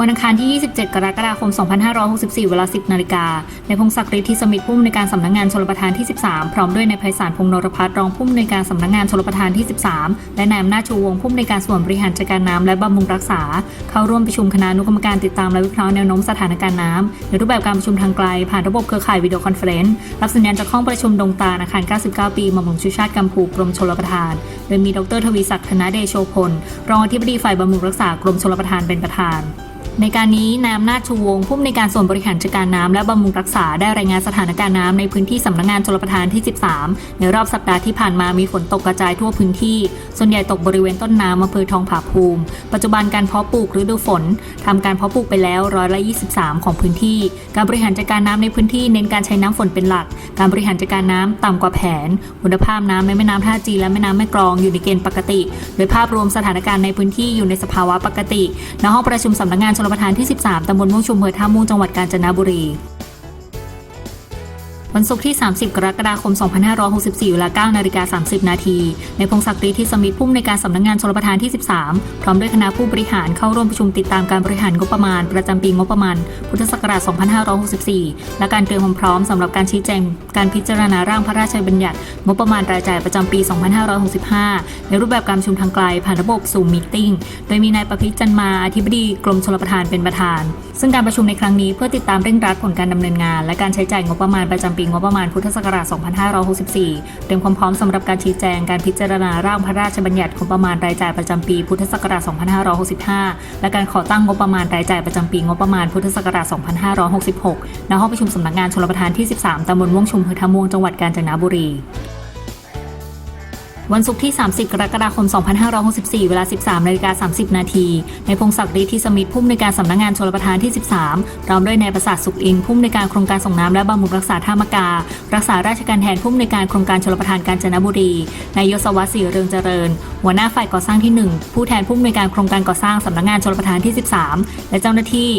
วันอังคารที่ 27 กรกฎาคม 2564 เวลา 10 นาฬิกา ในพงศักดิ์ฤทธิสมิทธิ์ผู้อำนวยการสำนักงานชลประทานที่ 13 พร้อมด้วยนายไพศาลพงษ์นรพัฒน์รองผู้อำนวยการสำนักงานชลประทานที่ 13 และนายอำนาจชูวงผู้อำนวยการส่วนบริหารจัดการน้ำและบำรุงรักษา เข้าร่วมประชุมคณะอนุกรรมการติดตามและวิเคราะห์แนวโน้มสถานการณ์น้ำในรูปแบบการประชุมทางไกล ผ่านระบบเครือข่ายวิดีโอคอนเฟรนซ์รับสัญญาณจากห้องประชุมดงตาอาคาร 99 ปีหม่อมหลวงชูชาติกัมพูกรมชลประทาน โดยมีดรทวีศักดิ์ธนเดโชพลรองอธิบดีฝ่ายบำรุงรักษากรมชลประทานเป็นประธาน ในการนี้นายอำนาจชูวงผู้อำนวยการส่วนบริหารจัดการน้ำและบำรุงรักษาได้รายงานสถานการณ์น้ำในพื้นที่สำนักงานชลประทานที่ 13 ในรอบสัปดาห์ที่ผ่านมามีฝนตกกระจายทั่วพื้นที่ ส่วนใหญ่ตกบริเวณต้นน้ำอำเภอทองผาภูมิ ปัจจุบันการเพาะปลูกฤดูฝนทำการเพาะปลูกไปแล้วร้อยละ 23 ของพื้นที่ การบริหารจัดการน้ำในพื้นที่เน้นการใช้น้ำฝนเป็นหลัก การบริหารจัดการน้ำต่ำกว่าแผนคุณภาพน้ำในแม่น้ำท่าจีนและแม่น้ำแม่กลองอยู่ในเกณฑ์ปกติ โดยภาพรวมสถานการณ์ในพื้นที่อยู่ในสภาวะปกติณห้องประชุมสำนักงานชลประทานที่ 13 ตำบลม่วงชุมเภอท่าม่วงจังหวัดกาญจนบุรี วันศุกร์ที่ 30 กรกฎาคม 2564 เวลา9นาฬิกา 30 นาที ในพงศักดิ์ฤทธิสมิทธิ์ผู้อำนวยการสำนักงานชลประทานที่ 13 พร้อมด้วยคณะผู้บริหารเข้าร่วมประชุมติดตามการบริหารงบประมาณ ประจำปีงบประมาณ พุทธศักราช 2564 และการเตรียมความพร้อมสำหรับการชี้แจงการพิจารณาร่างพระราชบัญญัติงบประมาณรายจ่ายประจำปี 2565 ในรูปแบบการประชุมทางไกลผ่านระบบซูมมิ팅โดยมีนายประพิจันมาอธิบดีกรมชลประทานเป็นประธาน ซึ่งการประชุมในครั้งนี้เพื่อติดตามเร่งรัดผลการดำเนินงาน และการใช้จ่ายงบประมาณประจำปีงบประมาณพุทธศักราช 2564 เตรียมความพร้อมสำหรับการชี้แจงการพิจารณาร่างพระราชบัญญัติงบประมาณรายจ่ายประจำปีพุทธศักราช 2565 และการขอตั้งงบประมาณรายจ่ายประจำปีงบประมาณพุทธศักราช 2566 ณ ห้องประชุมสำนักงานชลประทานที่ 13ตำบลม่วงชุมอำเภอท่าม่วงจังหวัดกาญจนบุรี วันศุกร์ที่ 30 กรกฎาคม 2564 เวลา 13นาฬิกา30 นาทีในพงศักดิ์ฤทธิสมิทธิ์ผู้อำนวยการสำนักงานชลประทานที่ 13พร้อมด้วยนายประสาทสุขอินผู้อำนวยการโครงการส่งน้ำและบำรุงรักษาท่ามกา รักษาราชการแทนผู้อำนวยการโครงการชลประทานกาญจนบุรี นายยศวัฒน์ศรีเรืองเจริญ หัวหน้าฝ่ายก่อสร้างที่ 1 ผู้แทนผู้อำนวยการโครงการก่อสร้างสำนักงานชลประทานที่ 13 และเจ้าหน้าที่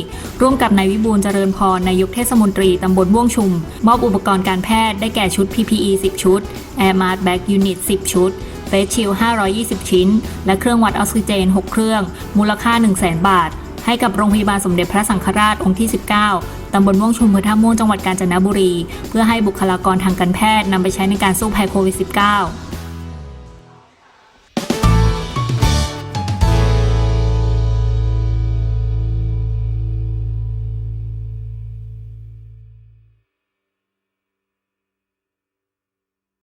ร่วมกับนายวิบูลย์เจริญพรนายกเทศมนตรีตำบลม่วงชุม มอบอุปกรณ์การแพทย์ได้แก่ชุด PPE 10 ชุด Air Mask Bag Unit 10 ชุด เฟสชิล520 ชิ้น และเครื่องวัดออกซิเจน 6 เครื่อง มูลค่า 100,000บาท ให้กับโรงพยาบาลสมเด็จพระสังฆราชองค์ที่ 19 ตำบลม่วงชุมอำเภอท่าม่วงจังหวัดกาญจนบุรี เพื่อให้บุคลากรทางการแพทย์นำไปใช้ในการสู้ภัยโควิด -19